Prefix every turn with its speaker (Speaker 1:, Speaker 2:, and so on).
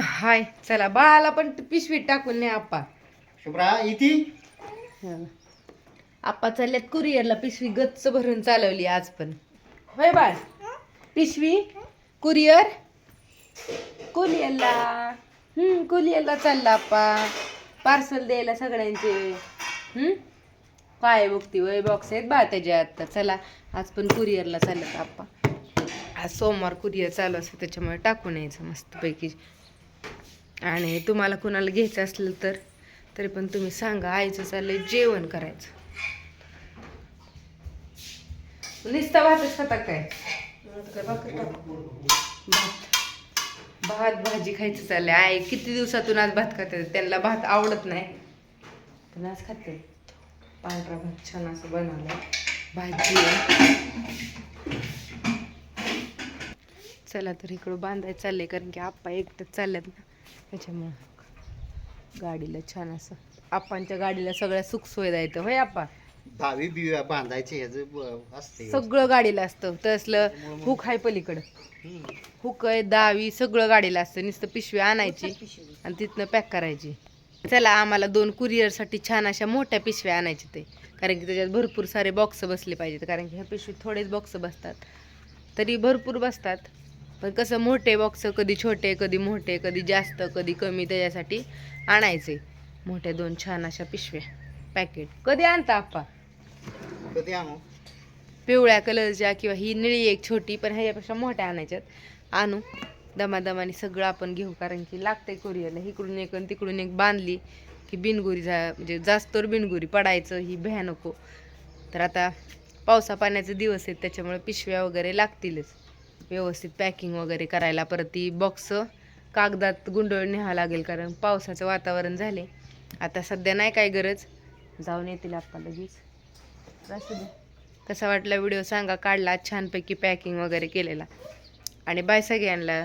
Speaker 1: हाय चला बाळाला पण पिशवीत टाकून नाही आप्पा.
Speaker 2: शुभ्रा इथे?
Speaker 1: आप्पा चालल्यात कुरिअरला पिशवी गच्च भरून चालवली आज पण. होय बाळ? पिशवी? कुरिअर? कुरिअरला. हम्म कुरिअरला चालला आप्पा. पार्सल द्यायला सगळ्यांचे. हम्म? काय बघती वय बॉक्स आहेत बा त्याच्यात तर चला आज पण कुरिअरला चाललं आप्पा. आज सोमवार कुरिअर चालू असतं त्याच्यामुळे टाकून यायचं मस्तपैकी. आणि तुम्हाला कुणाला घ्यायचं असलं तर तरी पण तुम्ही सांगा आईचं चाललंय जेवण करायचं. नुसता भातच खाता काय? भात. भात भाजी खायचं चाललंय. आई किती दिवसातून आज भात खाते? त्यांना भात आवडत नाही. पण आज खाते. पांढरा भात छान असं बनवलं भाजी आहे चला तर इकडं बांधायचं चाललंय कारण की आप्पा एकटंच चालल्यात ना. त्याच्यामुळं गाडीला छान असं आप्पांच्या गाडीला सगळ्या सुखसुविधा येतं होय आप्पा?
Speaker 2: दहावी बी बांधायचे ह्याच असते.
Speaker 1: सगळं गाडीला असतं तसलं हुक आहे पलीकडं. हुक आहे दावी सगळं गाडीला असतं नुसतं पिशवी आणायची आणि तिथनं पॅक करायची. चला आम्हाला दोन कुरिअरसाठी छान अशा मोठ्या पिशव्या आणायच्या ते. कारण की त्याच्यात भरपूर सारे बॉक्स बसले पाहिजेत कारण की ह्या पिशवीत थोडेच बॉक्स बसतात. तरी भरपूर बसतात. पण कसं मोठे बॉक्स कधी छोटे कधी मोठे कधी जास्त कधी कमी त्याच्यासाठी आणायचे. मोठ्या दोन छान अशा पिशव्या पॅकेट कधी आणता आप्पा?
Speaker 2: कधी आणू?
Speaker 1: पिवळ्या कलरच्या किंवा ही निळी एक छोटी पण ह्याच्यापेक्षा मोठ्या आणायच्यात. आणू. दमादमाने सगळं आपण घेऊ कारण की लागतंय कोरियरला इकडून एक आणि तिकडून एक बांधली की बिनगुरी जा म्हणजे जास्तवर बिनगुरी पडायचं ही भ्या नको तर आता पावसा पाण्याचे दिवस आहेत त्याच्यामुळे पिशव्या वगैरे लागतीलच. व्यवस्थित पॅकिंग वगैरे करायला. परत ती बॉक्स कागदात गुंडळ न्यावं लागेल कारण पावसाचं वातावरण झाले आता सध्या नाही काय गरज. जाऊन येतील आपण लगेच. असू दे. कसा वाटला व्हिडिओ सांगा. काढला छानपैकी पॅकिंग वगैरे केलेला. आणि बाय सगळ्यांना.